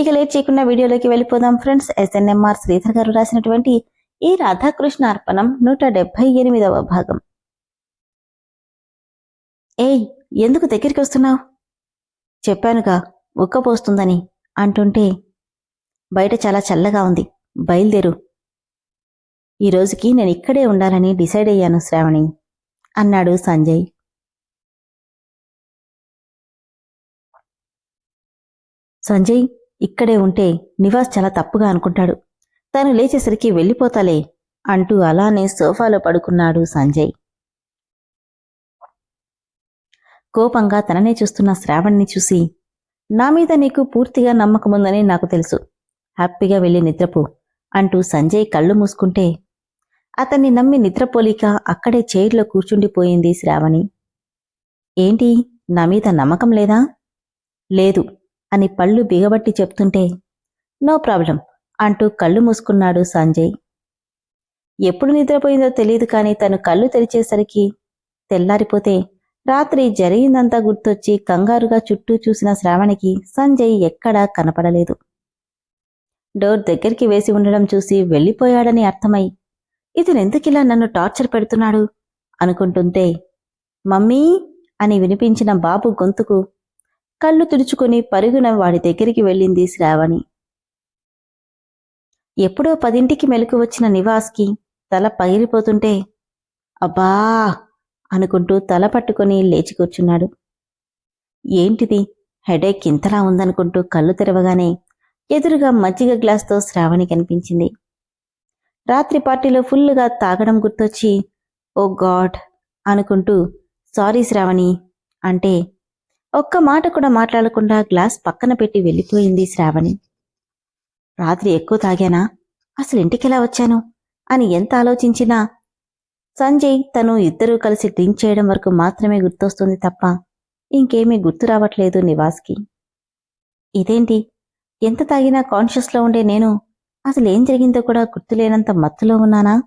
ఇక లేట్ చేయకుండా వీడియోలోకి వెళ్ళిపోదాం. ఫ్రెండ్స్ ఎస్ఎన్ఎంఆర్ శ్రీధర్ గారు రాసినటువంటి ఈ రాధాకృష్ణ అర్పణం నూట డెబ్బై ఎనిమిదవ భాగం. ఏయ్ ఎందుకు దగ్గరికి వస్తున్నావు? చెప్పానుగా ఉక్కపోస్తుందని అంటుంటే బయట చాలా చల్లగా ఉంది. బయలుదేరు. ఈ రోజుకి నేను ఇక్కడే ఉండాలని డిసైడ్ అయ్యాను శ్రావణి అన్నాడు సంజయ్. సంజయ్ ఇక్కడే ఉంటే నివాస్ చాలా తప్పుగా అనుకుంటాడు. తను లేచేసరికి వెళ్ళిపోతాలే అంటూ అలానే సోఫాలో పడుకున్నాడు సంజయ్. కోపంగా తననే చూస్తున్న శ్రావణ్ని చూసి నా మీద నీకు పూర్తిగా నమ్మకముందని నాకు తెలుసు. హ్యాపీగా వెళ్ళి నిద్రపో అంటూ సంజయ్ కళ్ళు మూసుకుంటే అతన్ని నమ్మి నిద్రపోలిక అక్కడే చైర్లో కూర్చుండిపోయింది శ్రావణి. ఏంటి నా మీద నమ్మకం లేదా? లేదు అని పళ్ళు బిగబట్టి చెప్తుంటే నో ప్రాబ్లం అంటూ కళ్ళు మూసుకున్నాడు సంజయ్. ఎప్పుడు నిద్రపోయిందో తెలియదు కానీ తను కళ్ళు తెరిచేసరికి తెల్లారిపోతే రాత్రి జరిగిందంతా గుర్తొచ్చి కంగారుగా చుట్టూ చూసిన శ్రావణికి సంజయ్ ఎక్కడా కనపడలేదు. డోర్ దగ్గరికి వేసి ఉండడం చూసి వెళ్ళిపోయాడని అర్థమై ఇతనెందుకిలా నన్ను టార్చర్ పెడుతున్నాడు? అనుకుంటుంటే మమ్మీ అని వినిపించిన బాబు గొంతుకు కళ్ళు తుడుచుకుని పరుగున వాడి దగ్గరికి వెళ్ళింది శ్రావణి. ఎప్పుడో పదింటికి మెలకు వచ్చిన నివాస్కి తల పగిలిపోతుంటే అబ్బా! అనుకుంటూ తల పట్టుకుని లేచి కూర్చున్నాడు. ఏంటిది? హెడేక్ ఇంతలా ఉందనుకుంటూ కళ్ళు తెరవగానే ఎదురుగా మజ్జిగ గ్లాస్తో శ్రావణి కనిపించింది. రాత్రి పార్టీలో ఫుల్లుగా తాగడం గుర్తొచ్చి ఓ గాడ్ అనుకుంటూ సారీ శ్రావణి అంటే ఒక్క మాట కూడా మాట్లాడకుండా గ్లాస్ పక్కన పెట్టి వెళ్ళిపోయింది శ్రావణి. రాత్రి ఎక్కువ తాగానా? అసలు ఇంటికెలా వచ్చాను? అని ఎంత ఆలోచించినా సంజయ్ తను ఇద్దరూ కలిసి డ్రింక్ చేయడం వరకు మాత్రమే గుర్తొస్తుంది తప్ప ఇంకేమీ గుర్తు రావట్లేదు నివాస్కి. ఇదేంటి? ఎంత తాగినా కాన్షియస్లో ఉండే నేను అసలు ఏం జరిగిందో కూడా గుర్తులేనంత మత్తులో ఉన్నానా?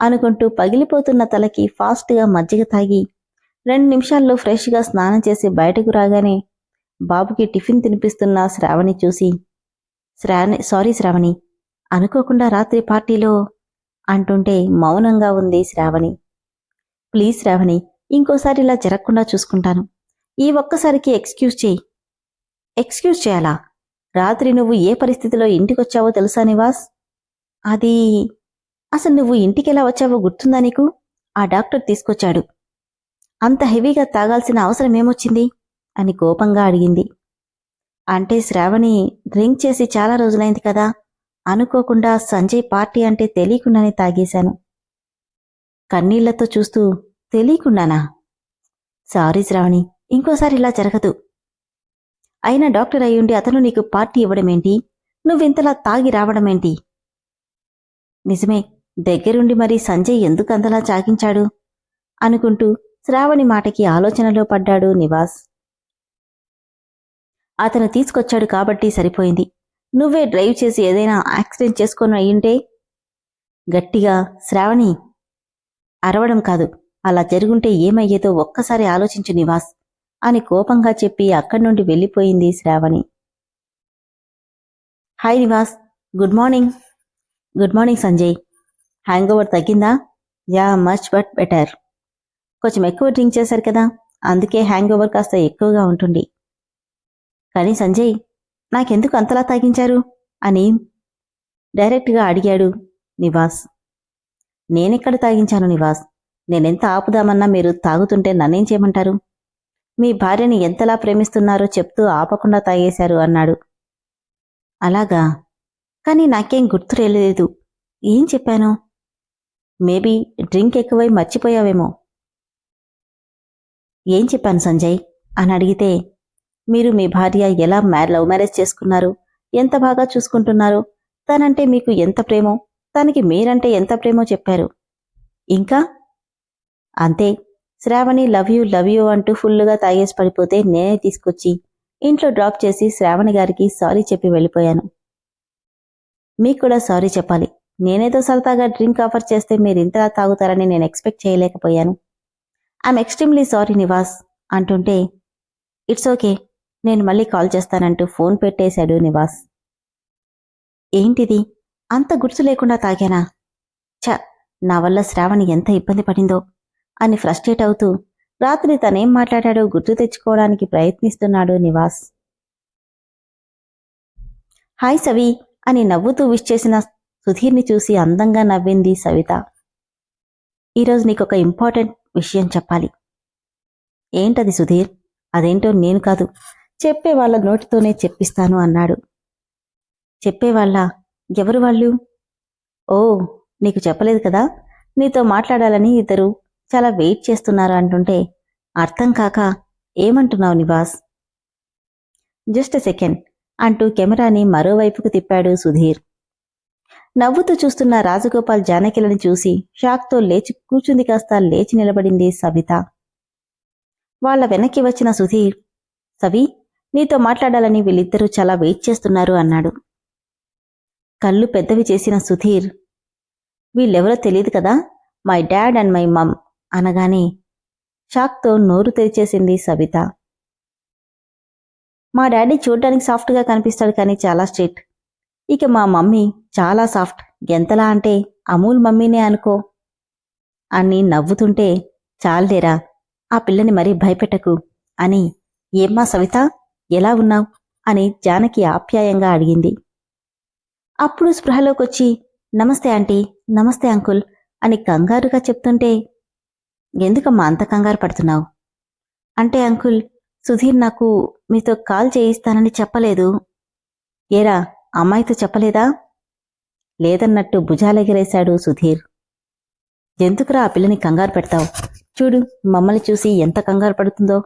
అనుకుంటూ పగిలిపోతున్న తలకి ఫాస్ట్గా మజ్జిగ తాగి రెండు నిమిషాల్లో ఫ్రెష్గా స్నానం చేసి బయటకు రాగానే బాబుకి టిఫిన్ తినిపిస్తున్న శ్రావణి చూసి శ్రావణి సారీ శ్రావణి అనుకోకుండా రాత్రి పార్టీలో అంటుంటే మౌనంగా ఉంది శ్రావణి. ప్లీజ్ శ్రావణి ఇంకోసారి ఇలా జరగకుండా చూసుకుంటాను. ఈ ఒక్కసారికి ఎక్స్క్యూజ్ చేయి. ఎక్స్క్యూజ్ చేయాలా? రాత్రి నువ్వు ఏ పరిస్థితిలో ఇంటికొచ్చావో తెలుసా నివాస్? అది అసలు నువ్వు ఇంటికి ఎలా వచ్చావో గుర్తుందా నీకు? ఆ డాక్టర్ తీసుకొచ్చాడు. అంత హెవీగా తాగాల్సిన అవసరం ఏమొచ్చింది? అని కోపంగా అడిగింది. అంటే శ్రావణి డ్రింక్ చేసి చాలా రోజులైంది కదా. అనుకోకుండా సంజయ్ పార్టీ అంటే తెలియకుండానే తాగేశాను. కన్నీళ్ళతో చూస్తూ తెలియకుండానా? సారీ శ్రావణి ఇంకోసారి ఇలా జరగదు. అయినా డాక్టర్ అయ్యుండి అతను నీకు పార్టీ ఇవ్వడమేంటి? నువ్వింతలా తాగి రావడమేంటి? నిజమే దగ్గరుండి మరి సంజయ్ ఎందుకు అంతలా చాకించాడు అనుకుంటూ శ్రావణి మాటకి ఆలోచనలో పడ్డాడు నివాస్. అతను తీసుకొచ్చాడు కాబట్టి సరిపోయింది. నువ్వే డ్రైవ్ చేసి ఏదైనా యాక్సిడెంట్ చేసుకొని అయ్యుంటే? గట్టిగా శ్రావణి అరవడం కాదు అలా జరుగుంటే ఏమయ్యేదో ఒక్కసారి ఆలోచించు నివాస్ అని కోపంగా చెప్పి అక్కడి నుండి వెళ్ళిపోయింది Shravani. Hi Nivas good morning. Good morning Sanjay. Hang over తగ్గిందా? Yeah much but better. కొంచెం ఎక్కువ డ్రింక్ చేశారు కదా అందుకే హ్యాంగ్ ఓవర్ కాస్త ఎక్కువగా ఉంటుంది. కానీ సంజయ్ నాకెందుకు అంతలా తాగించారు? అని డైరెక్ట్గా అడిగాడు నివాస్. నేనెక్కడ తాగించాను నివాస్? నేనెంత ఆపుదామన్నా మీరు తాగుతుంటే నన్నేం చేయమంటారు? మీ భార్యని ఎంతలా ప్రేమిస్తున్నారో చెప్తూ ఆపకుండా తాగేశారు అన్నాడు. అలాగా? కానీ నాకేం గుర్తు రాలేదు ఏం చెప్పాను? మేబీ డ్రింక్ ఎక్కువై మర్చిపోయావేమో. ఏం చెప్పాను సంజయ్? అని అడిగితే మీరు మీ భార్య ఎలా మ్యా లవ్ మ్యారేజ్ చేసుకున్నారు? ఎంత బాగా చూసుకుంటున్నారు? తనంటే మీకు ఎంత ప్రేమో తనకి మీరంటే ఎంత ప్రేమో చెప్పారు. ఇంకా? అంతే. Shravani love you love you అంటూ ఫుల్లుగా తాగేసి పడిపోతే నేనే తీసుకొచ్చి ఇంట్లో డ్రాప్ చేసి శ్రావణి గారికి సారీ చెప్పి వెళ్ళిపోయాను. మీకు కూడా సారీ చెప్పాలి. నేనేదో సరదాగా డ్రింక్ ఆఫర్ చేస్తే మీరు ఇంతలా తాగుతారని నేను ఎక్స్పెక్ట్ చేయలేకపోయాను. ఐఎమ్ ఎక్స్ట్రీమ్లీ సారీ నివాస్ అంటుంటే ఇట్స్ ఓకే నేను మళ్ళీ కాల్ చేస్తానంటూ ఫోన్ పెట్టేశాడు నివాస్. ఏంటిది? అంత గుర్తు లేకుండా తాగానా? ఛ నా వల్ల శ్రావణి ఎంత ఇబ్బంది పడిందో అని ఫ్రస్ట్రేట్ అవుతూ రాత్రి తనేం మాట్లాడాడో గుర్తు తెచ్చుకోవడానికి ప్రయత్నిస్తున్నాడు నివాస్. హాయ్ సవి అని నవ్వుతూ విష్ చేసిన సుధీర్ని చూసి అందంగా నవ్వింది సవిత. ఈరోజు నీకొక ఇంపార్టెంట్ విషయం చెప్పాలి. ఏంటది సుధీర్? అదేంటో నేను కాదు. చెప్పే వాళ్ళ నోటితోనే చెప్పిస్తాను అన్నాడు. చెప్పేవాళ్ళ ఎవరు వాళ్ళు? ఓ నీకు చెప్పలేదు కదా? నీతో మాట్లాడాలని ఇద్దరు చాలా వెయిట్ చేస్తున్నారు అంటుంటే అర్థం కాక ఏమంటున్నావు నివాస్? జస్ట్ సెకండ్ అంటూ కెమెరాని మరోవైపుకు తిప్పాడు సుధీర్. నవ్వుతూ చూస్తున్న రాజగోపాల్ జానకిలని చూసి షాక్తో లేచి కూర్చుంది కాస్త లేచి నిలబడింది సవిత వాళ్ళ వెనక్కి వచ్చిన సుధీర్ సవి నీతో మాట్లాడాలని వీళ్ళిద్దరూ చాలా వెయిట్ చేస్తున్నారు అన్నాడు. కళ్ళు పెద్దవి చేసిన సుధీర్ వీళ్ళెవరో తెలియదు కదా my dad and my mum అనగానే షాక్తో నోరు తెరిచేసింది సవిత మా డాడీ చూడడానికి సాఫ్ట్గా కనిపిస్తాడు కానీ చాలా స్ట్రిక్ట్. ఇక మా మమ్మీ చాలా సాఫ్ట్. ఎంతలా అంటే అమూల్ మమ్మీనే అనుకో. అని నవ్వుతుంటే చాలేరా ఆ పిల్లని మరీ భయపెట్టకు. అని ఏమ్మా సవిత ఎలా ఉన్నావు? అని జానకి ఆప్యాయంగా అడిగింది. అప్పుడు స్పృహలోకొచ్చి నమస్తే ఆంటీ నమస్తే అంకుల్ అని కంగారుగా చెప్తుంటే ఎందుకమ్మా అంత కంగారు పడుతున్నావు? అంటే అంకుల్ సుధీర్ నాకు మీతో కాల్ చేయిస్తానని చెప్పలేదు. ఏరా అమ్మాయితో చెప్పలేదా? లేదన్నట్టు భుజాలెగిరేశాడు సుధీర్. ఎందుకురా ఆ పిల్లని కంగారు పెడతావు? చూడు మమ్మల్ని చూసి ఎంత కంగారు పడుతుందో.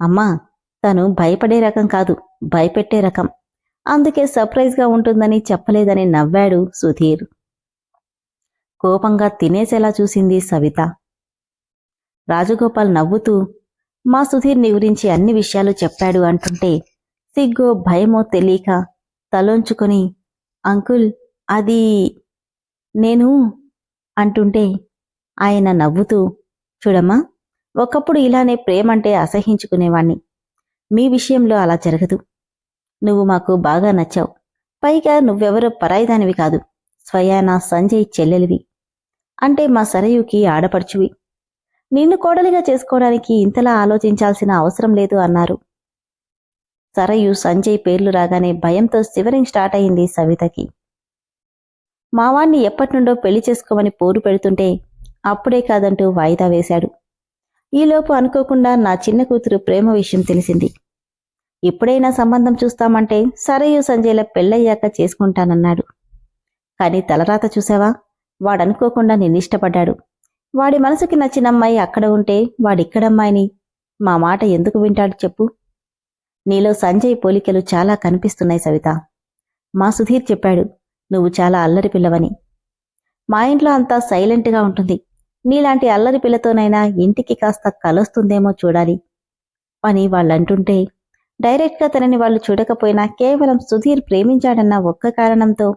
అమ్మా తను భయపడే రకం కాదు భయపెట్టే రకం. అందుకే సర్ప్రైజ్గా ఉంటుందని చెప్పలేదని నవ్వాడు సుధీర్. కోపంగా తినేసేలా చూసింది సవిత. రాజగోపాల్ నవ్వుతూ మా సుధీర్ నీ గురించి అన్ని విషయాలు చెప్పాడు అంటుంటే సిగ్గో భయమో తెలియక తలోంచుకొని అంకుల్ అది నేను అంటుంటే ఆయన నవ్వుతూ చూడమ్మా ఒకప్పుడు ఇలానే ప్రేమంటే అసహించుకునేవాణ్ణి. మీ విషయంలో అలా జరగదు. నువ్వు మాకు బాగా నచ్చావు. పైగా నువ్వెవరో పరాయిదానివి కాదు. స్వయాన సంజయ్ చెల్లెలివి. అంటే మా సరయుకి ఆడపడుచువి. నిన్ను కోడలిగా చేసుకోవడానికి ఇంతలా ఆలోచించాల్సిన అవసరం లేదు అన్నారు. సరయు సంజయ్ పేర్లు రాగానే భయంతో శివరింగ్ స్టార్ట్ అయింది సవితకి. మావాణ్ణి ఎప్పటినుండో పెళ్ళి చేసుకోమని పోరు పెడుతుంటే అప్పుడే కాదంటూ వాయిదా వేశాడు. ఈలోపు అనుకోకుండా నా చిన్న కూతురు ప్రేమ విషయం తెలిసింది. ఇప్పుడైనా సంబంధం చూస్తామంటే సరయు సంజయ్ల పెళ్ళయ్యాక చేసుకుంటానన్నాడు. కాని తలరాత చూసావా? వాడనుకోకుండా నిన్నిష్టపడ్డాడు. వాడి మనసుకి నచ్చిన అమ్మాయి అక్కడ ఉంటే వాడిక్కడమ్మాయిని మా మాట ఎందుకు వింటాడు చెప్పు. నీలో సంజయ్ పోలికలు చాలా కనిపిస్తున్నాయి సవిత. మా సుధీర్ చెప్పాడు నువ్వు చాలా అల్లరి పిల్లవని. మా ఇంట్లో అంతా సైలెంట్గా ఉంటుంది. నీలాంటి అల్లరి పిల్లతోనైనా ఇంటికి కాస్త కలొస్తుందేమో చూడాలి. అని వాళ్ళంటుంటే డైరెక్ట్గా తనని వాళ్ళు చూడకపోయినా కేవలం సుధీర్ ప్రేమించాడన్న ఒక్క కారణంతో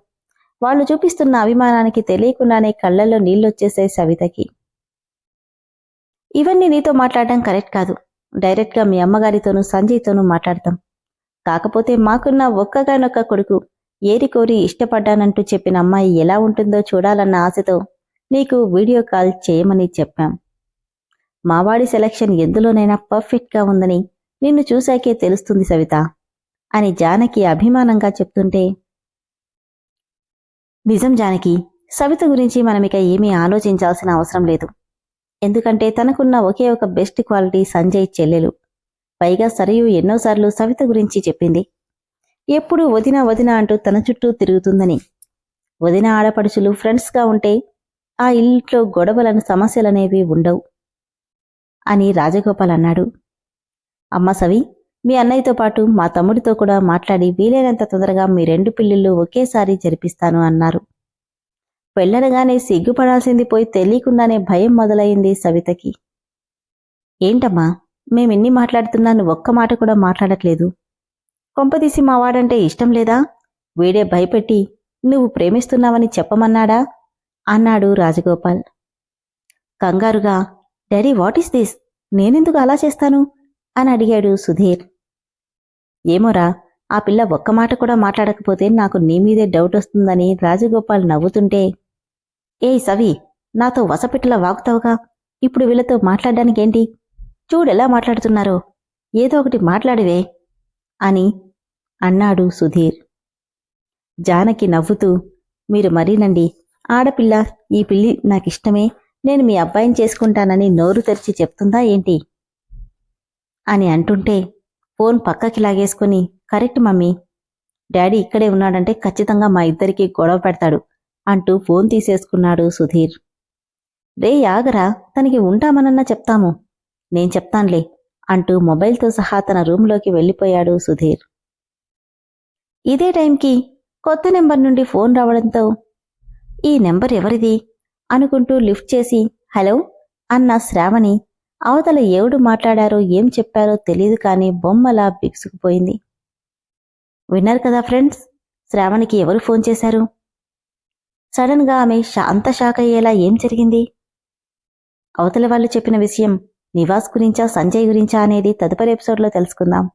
వాళ్ళు చూపిస్తున్న అభిమానానికి తెలియకుండానే కళ్ళల్లో నీళ్ళొచ్చేసాయి సవితకి. ఇవన్నీ నీతో మాట్లాడడం కరెక్ట్ కాదు. డైరెక్ట్గా మీ అమ్మగారితోనూ సంజయ్తోనూ మాట్లాడతాం. కాకపోతే మాకున్న ఒక్కగానొక్క కొడుకు ఏరి కోరి ఇష్టపడ్డానంటూ చెప్పిన అమ్మాయి ఎలా ఉంటుందో చూడాలన్న ఆశతో నీకు వీడియో కాల్ చేయమని చెప్పాం. మావాడి సెలక్షన్ ఎందులోనైనా పర్ఫెక్ట్గా ఉందని నిన్ను చూశాకే తెలుస్తుంది సవిత అని జానకి అభిమానంగా చెప్తుంటే నిజం జానకి సవిత గురించి మనమిక ఏమీ ఆలోచించాల్సిన అవసరం లేదు. ఎందుకంటే తనకున్న ఒకే ఒక బెస్ట్ క్వాలిటీ సంజయ్ చెల్లెలు. పైగా సరియు ఎన్నోసార్లు సవిత గురించి చెప్పింది. ఎప్పుడు వదిన వదిన అంటూ తన చుట్టూ తిరుగుతుందని. వదిన ఆడపడుచులు ఫ్రెండ్స్గా ఉంటే ఆ ఇంట్లో గొడవలను సమస్యలనేవి ఉండవు అని రాజగోపాల్ అన్నాడు. అమ్మ సవి మీ అన్నయ్యతో పాటు మా తమ్ముడితో కూడా మాట్లాడి వీలైనంత తొందరగా మీ రెండు పిల్లిళ్ళు ఒకేసారి జరిపిస్తాను అన్నారు. పెళ్ళనగానే సిగ్గుపడాల్సింది పోయి తెలియకుండానే భయం మొదలైంది సవితకి. ఏంటమ్మా మేమిన్ని మాట్లాడుతున్నా నువ్వు ఒక్క మాట కూడా మాట్లాడట్లేదు. కొంపదీసి మావాడంటే ఇష్టం లేదా? వీడే భయపెట్టి నువ్వు ప్రేమిస్తున్నావని చెప్పమన్నాడా? అన్నాడు రాజగోపాల్. కంగారుగా డాడీ వాట్ ఈస్ దిస్? నేనెందుకు అలా చేస్తాను? అని అడిగాడు సుధీర్. ఏమోరా ఆ పిల్ల ఒక్క మాట కూడా మాట్లాడకపోతే నాకు నీ మీదే డౌట్ వస్తుందని రాజగోపాల్ నవ్వుతుంటే ఏయ్ సవి నాతో వసపిట్టలా వాగుతావుగా? ఇప్పుడు వీళ్ళతో మాట్లాడడానికేంటి? చూడెలా మాట్లాడుతున్నారో. ఏదో ఒకటి మాట్లాడివే అని అన్నాడు సుధీర్. జానకి నవ్వుతూ మీరు మరీనండి. ఆడపిల్ల ఈ పిల్లి నాకిష్టమే. నేను మీ అబ్బాయిని చేసుకుంటానని నోరు తెరిచి చెప్తుందా ఏంటి? అని అంటుంటే ఫోన్ పక్కకి లాగేసుకుని కరెక్ట్ మమ్మీ. డాడీ ఇక్కడే ఉన్నాడంటే ఖచ్చితంగా మా ఇద్దరికి గొడవ పెడతాడు అంటూ ఫోన్ తీసేసుకున్నాడు సుధీర్. రే యాగరా తనకి ఉంటామనన్నా చెప్తాము. నేను చెప్తాన్లే అంటూ మొబైల్తో సహా తన రూంలోకి వెళ్ళిపోయాడు సుధీర్. ఇదే టైంకి కొత్త నెంబర్ నుండి ఫోన్ రావడంతో ఈ నెంబర్ ఎవరిది? అనుకుంటూ లిఫ్ట్ చేసి హలో అన్న శ్రావణి అవతల ఎవడు మాట్లాడారో ఏం చెప్పారో తెలియదు కానీ బొమ్మలా బిగుసుకుపోయింది. విన్నారు కదా ఫ్రెండ్స్ శ్రావణికి ఎవరు ఫోన్ చేశారు? సడన్గా ఆమె శాంత అంత షాక్ అయ్యేలా ఏం జరిగింది? అవతల వాళ్ళు చెప్పిన విషయం నివాస్ గురించా సంజయ్ గురించా అనేది తదుపరి ఎపిసోడ్లో తెలుసుకుందాం.